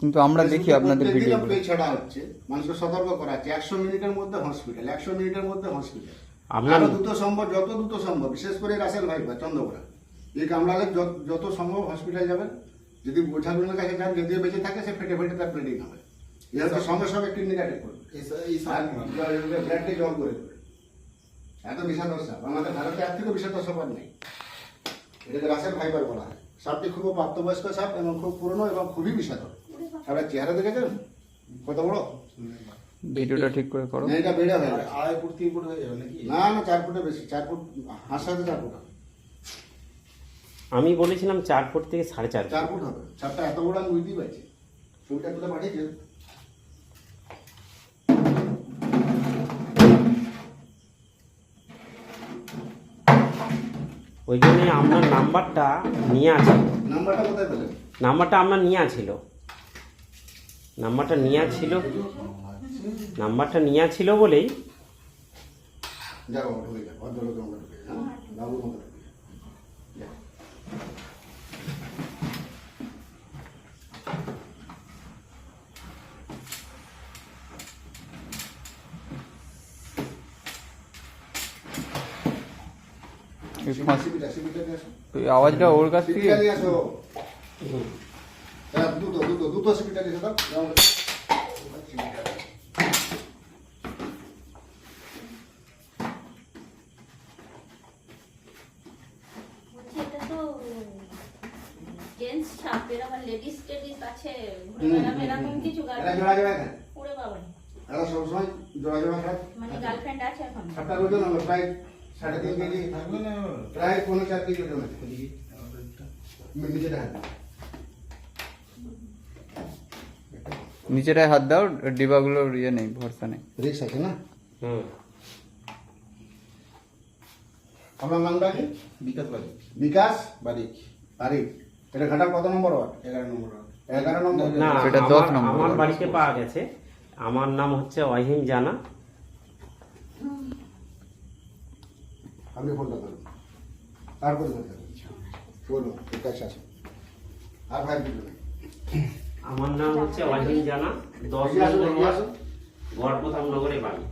কিন্তু আমরা দেখি আপনাদের ভিডিওগুলো ছাড়া হচ্ছে মানুষকে সতর্ক করা হচ্ছে। একশো মিনিটের মধ্যে হসপিটাল একশো মিনিটের মধ্যে হসপিটাল আপনার- আরও দ্রুত সম্ভব যত দ্রুত সম্ভব বিশেষ করে রাসেল ভাই বা চন্দ্রপুরা এই কামড়ালে যত- যত সম্ভব হসপিটাল যাবেন। যদি বোঝাগুলোর কাছে যান যদি বেঁচে থাকে সে ফেটে ফেটে তার ব্লিডিং হবে। এ হচ্ছে সঙ্গে সঙ্গে কিডনি কাটে করবে জল করে দেবে। এত বিষাদর সাপ আমাদের ভারতে আর থেকে বিষাদর সাপ আর নেই। এটাকে রাসেল ফাইবার বলা হয়। সাপটি খুব প্রাপ্তবয়স্ক সাপ এবং খুব পুরনো এবং খুবই বিষাদর সাপের চেহারা দেখেছেন? কত বড়? ভিডিওটা ঠিক করে করো। না, এটা বেড়ে হয়ে গেছে আড়াই ফুট তিন ফুট হয়ে যাবে নাকি? না না চার ফুটে বেশি চার ফুট হাসাতে চার ফুট। হবে আমি বলেছিলাম চার ফুট থেকে সাড়ে চার চার ফুট। হবে। চারটা এত বড় আমি বুঝতেই পারছি। ছবিটা তুলে পাঠিয়েছে? ওই জন্য আপনার নাম্বারটা নিয়ে আছে। নাম্বারটা কোথায় পেলেন? নাম্বারটা আপনার নিয়ে ছিল নাম্বারটা নিয়ে ছিল। নাম্বারটা নিয়ে ছিল বলেই হ্যাঁ? আওয়াজটা ওর কাছ থেকে হ্যাঁ, দ্রুত, দ্রুত সিবিটা নিয়ে এসো দাও। যাও। সিবিটা। বলছি এটা তো জেন্টস ছাপ এর আবার লেডিস টেডিস আছে ঘুরে বেড়াবে এরকম কিছু এটা গার্লফ্রেন্ড জোড়া জোড়া খায়। ওরে বাবা এরা সবসময় জোড়া জোড়া খায়। মানে গার্লফ্রেন্ড আছে এখন ওজন হলো প্রায় সাড়ে তিন কেজি প্রায় পনেরো চার কেজি ওজন আছে নিচেটা হাত নিচেটায় হাত দাও ডিবাগুলোর ইয়ে নেই ভরসা নেই। রিক্স আছে না? হুম। আপনার নামটা কি বিকাশ বাড়ি। বিকাশ? বারিক বাড়ি। এটা ঘাটার কত নম্বর ওয়ার্ড? এগারো নম্বর ওয়ার্ড। এগারো নম্বর না সেটা দশ আমার- নম্বর আমার বাড়িতে পাওয়া গেছে। আমার নাম হচ্ছে অহিম জানা। আপনি ফোনটা করুন তারপরে ফোন করুন বলুন ঠিক আছে। আর ভাই দিল আমার নাম হচ্ছে অহিম জানা দশ এগিয়ে আসুন, নম্বর এগিয়ে আসুন। গড়প্রধান নগরে বাড়ি